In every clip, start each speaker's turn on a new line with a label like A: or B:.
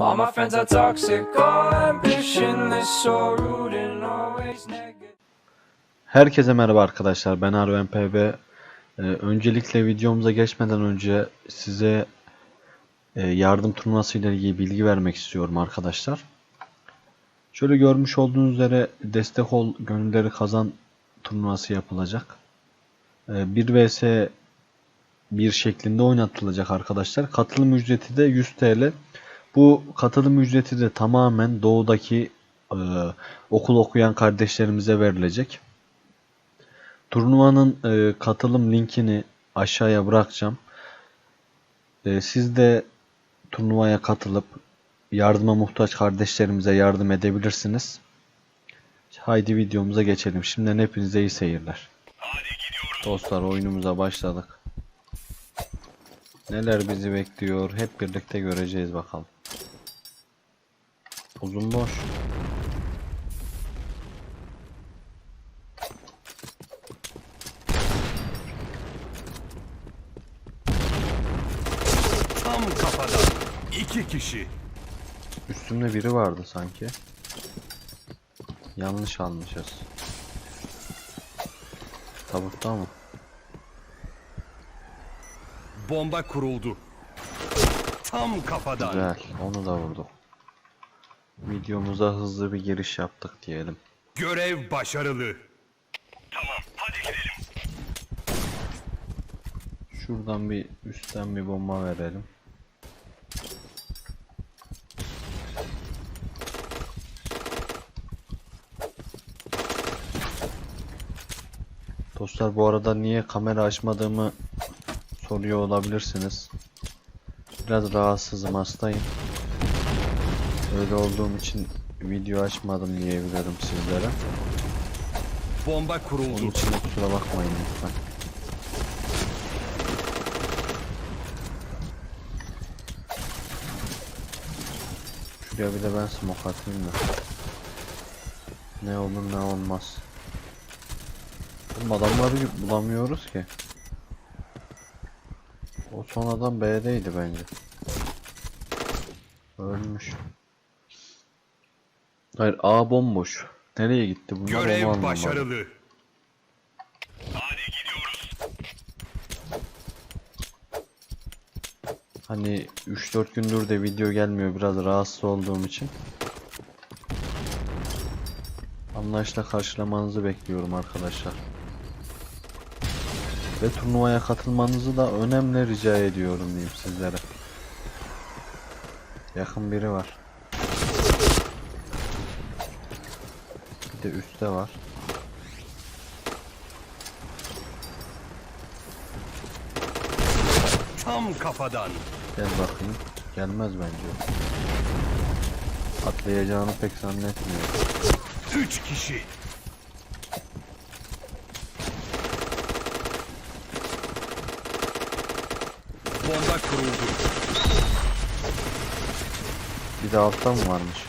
A: All my friends are toxic, all ambitionless, so rude and always negative.
B: Herkese merhaba arkadaşlar. Ben Arven PB. Ee, öncelikle videomuza geçmeden önce size e, yardım turnuvası ile ilgili bilgi vermek istiyorum arkadaşlar. Şöyle görmüş olduğunuz üzere destek ol gönülleri kazan turnuvası yapılacak. Ee, 1 vs 1 şeklinde oynatılacak arkadaşlar. Katılım ücreti de 100 TL. Bu katılım ücreti de tamamen doğudaki e, okul okuyan kardeşlerimize verilecek. Turnuvanın e, katılım linkini aşağıya bırakacağım. E, siz de turnuvaya katılıp yardıma muhtaç kardeşlerimize yardım edebilirsiniz. Haydi videomuza geçelim. Şimdiden hepinize iyi seyirler. Dostlar oyunumuza başladık. Neler bizi bekliyor hep birlikte göreceğiz bakalım. Uzun boş.
C: Tam kafadan. İki kişi.
B: Üstümde biri vardı sanki. Yanlış almışız. Tabutta mı?
C: Bomba kuruldu. Tam kafadan.
B: Güzel. Onu da vurduk. Videomuza hızlı bir giriş yaptık diyelim.
C: Görev başarılı. Tamam, hadi gidelim.
B: Şuradan bir üstten bir bomba verelim. Dostlar bu arada niye kamera açmadığımı soruyor olabilirsiniz. Biraz rahatsızım hastayım. Öyle olduğum için video açmadım diyebilirim sizlere.
C: Bomba
B: Onun
C: kuruldu.
B: için de kusura bakmayın lütfen. Şuraya bir de ben smoke atayım da. Ne olur ne olmaz. Oğlum adamları bulamıyoruz ki. O son adam B'deydi bence. Ölmüş. Hayır A bomboş. Nereye gitti bunlar onu
C: Görev
B: anlamadım.
C: başarılı.
B: Hani 3-4 gündür de video gelmiyor biraz rahatsız olduğum için. Anlayışla karşılamanızı bekliyorum arkadaşlar. Ve turnuvaya katılmanızı da önemli rica ediyorum diyeyim sizlere. Yakın biri var. Bir de üstte var.
C: Tam kafadan.
B: Gel bakayım. Gelmez bence. Atlayacağını pek zannetmiyorum.
C: Üç kişi. Bomba kuruldu.
B: Bir de altta mı varmış?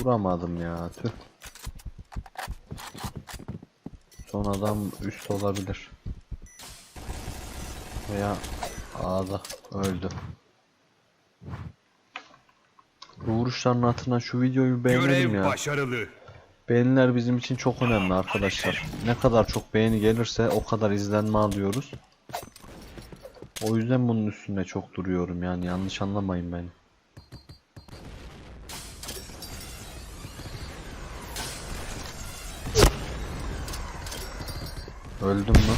B: Vuramadım ya tüh. Son adam üst olabilir. Veya A'da öldü. Bu vuruşların hatırına şu videoyu beğenelim ya.
C: başarılı.
B: Beğeniler bizim için çok önemli arkadaşlar. Ne kadar çok beğeni gelirse o kadar izlenme alıyoruz. O yüzden bunun üstünde çok duruyorum yani yanlış anlamayın beni. Öldüm mü?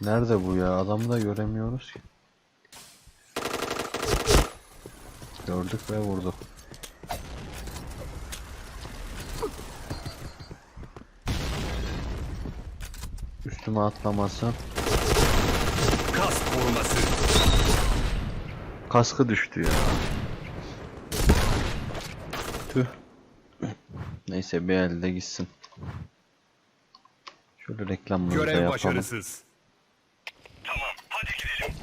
B: Nerede bu ya? Adamı da göremiyoruz ki. Gördük ve vurduk. Üstüme atlaması.
C: Kas koruması.
B: Kaskı düştü ya. Tüh. Neyse bir elde gitsin. Şöyle reklamımızı da
C: Görev
B: yapalım.
C: başarısız. Tamam, hadi gidelim.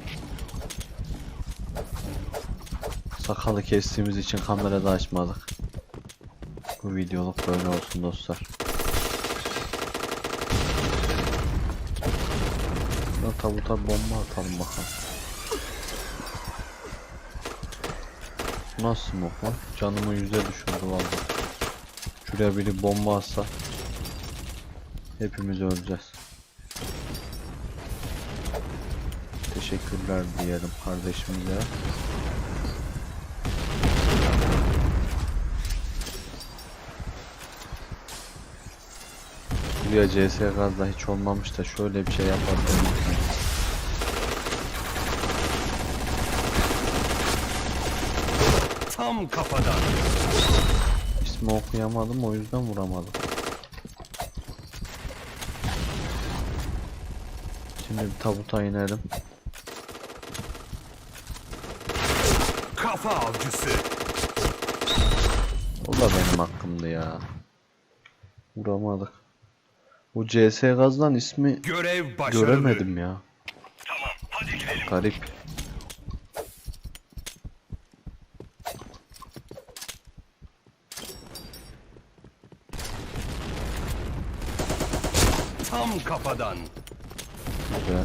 B: Sakalı kestiğimiz için kamerada açmadık. Bu videoluk böyle olsun dostlar. Şuna tabuta bomba atalım bakalım. Nasıl smoke? Canımı yüze düşürdü vallahi. Şuraya biri bomba atsa hepimiz öleceğiz. Teşekkürler diyelim kardeşimize. Buraya CS gazda hiç olmamış da şöyle bir şey yapardım.
C: Tam kafadan.
B: İsmi okuyamadım o yüzden vuramadım. Şimdi bir tabuta inelim.
C: Kafa avcısı.
B: O da benim hakkımdı ya. Vuramadık. Bu CS gazdan ismi
C: Görev başarılı.
B: göremedim ya.
C: Tamam hadi gidelim.
B: Garip.
C: Tam kafadan.
B: Güzel.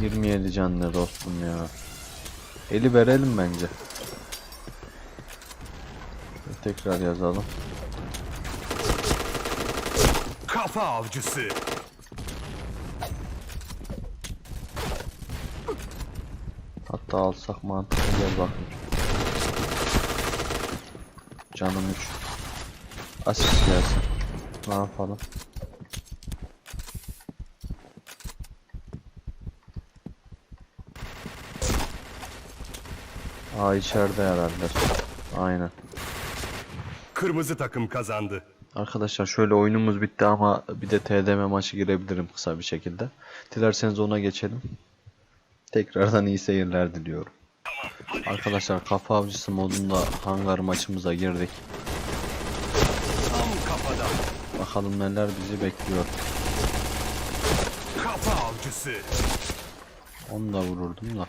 B: Yirmi yedi canlı dostum ya. Eli verelim bence. Tekrar yazalım.
C: Kafa avcısı.
B: Hatta alsak mantıklı gel bakın. Canım 3. Asist gelsin. Ne yapalım? Aa içeride herhalde. Aynen.
C: Kırmızı takım kazandı.
B: Arkadaşlar şöyle oyunumuz bitti ama bir de TDM maçı girebilirim kısa bir şekilde. Dilerseniz ona geçelim. Tekrardan iyi seyirler diliyorum. Arkadaşlar kafa avcısı modunda hangar maçımıza girdik. Bakalım neler bizi bekliyor.
C: Kafa avcısı.
B: Onu da vururdum da.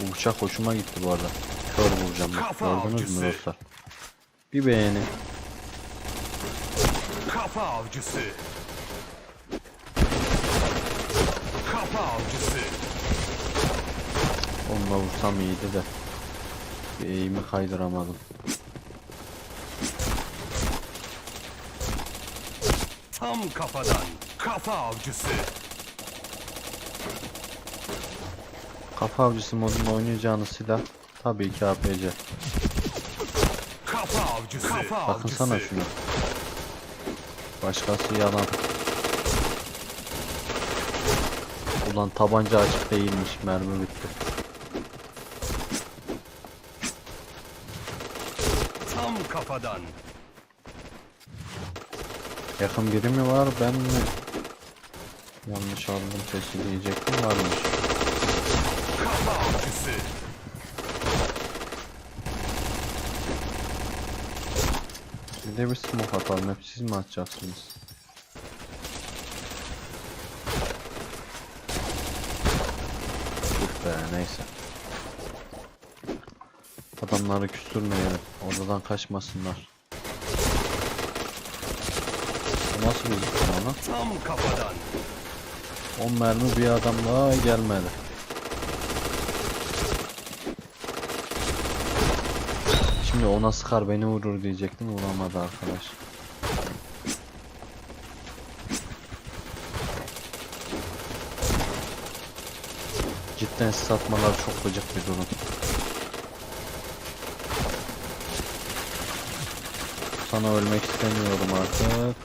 B: Bu bıçak hoşuma gitti bu arada. Kör vuracağım. Gördünüz mü dostlar? Bir beğeni.
C: Kafa avcısı. Kafa avcısı.
B: Onunla vursam iyiydi de. Bir eğimi kaydıramadım.
C: Tam kafadan. Kafa avcısı.
B: Kafa avcısı modunda oynayacağınız silah tabii ki APC.
C: Kafa avcısı. Kafa
B: Bakınsana
C: avcısı.
B: şuna. Başkası yalan. Ulan tabanca açık değilmiş mermi bitti.
C: Tam kafadan.
B: Yakın biri mi var ben mi? Yanlış aldım sesi diyecektim varmış.
C: Kafa avcısı.
B: Bir de bir smoke atalım hep siz mi atacaksınız? Be neyse. Adamları küstürmeyelim. Odadan kaçmasınlar. Bu nasıl bir zıplama lan?
C: Tam kafadan.
B: 10 mermi bir adam daha gelmedi. Şimdi ona sıkar beni vurur diyecektim vuramadı arkadaş. Cidden satmalar çok gıcık bir durum. Sana ölmek istemiyorum artık.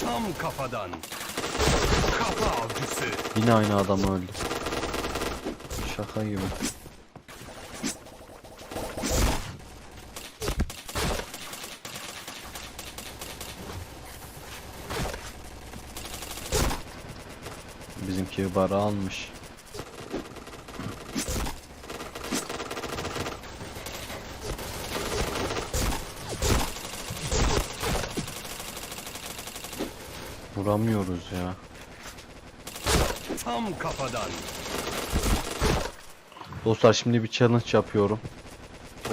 C: Tam kafadan. Kafa avcısı.
B: Yine aynı adam öldü. Şaka gibi. Bara almış. Vuramıyoruz ya.
C: Tam kafadan.
B: Dostlar şimdi bir challenge yapıyorum.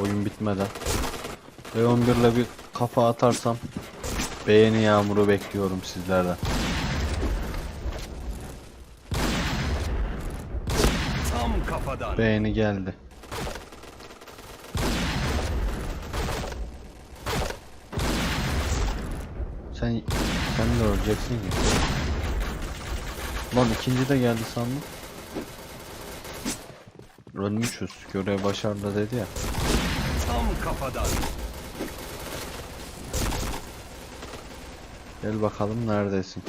B: Oyun bitmeden. Ve 11 ile bir kafa atarsam beğeni yağmuru bekliyorum sizlerden.
C: Kafadan.
B: Beğeni geldi. Sen sen de öleceksin ki. Lan ikinci de geldi sandım. Ölmüşüz. Görev başarılı dedi ya.
C: Tam kafadan.
B: Gel bakalım neredesin?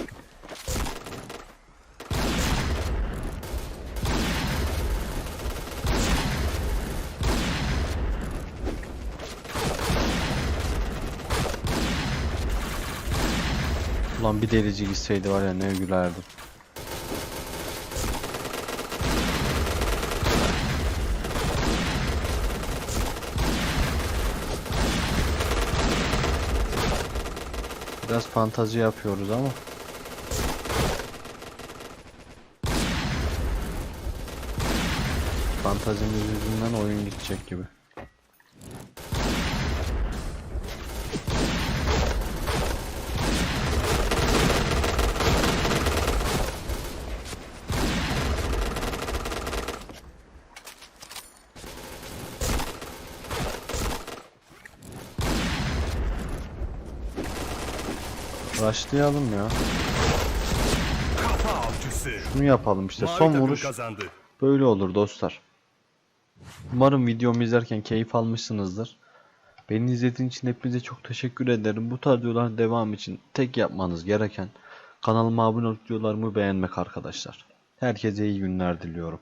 B: Ulan bir delici gitseydi var ya ne gülerdim. Biraz fantazi yapıyoruz ama. Fantazimiz yüzünden oyun gidecek gibi. Başlayalım ya. Bunu yapalım işte. Son vuruş böyle olur dostlar. Umarım videomu izlerken keyif almışsınızdır. Beni izlediğiniz için hepinize çok teşekkür ederim. Bu tarz videoların devam için tek yapmanız gereken kanalıma abone olup videolarımı beğenmek arkadaşlar. Herkese iyi günler diliyorum.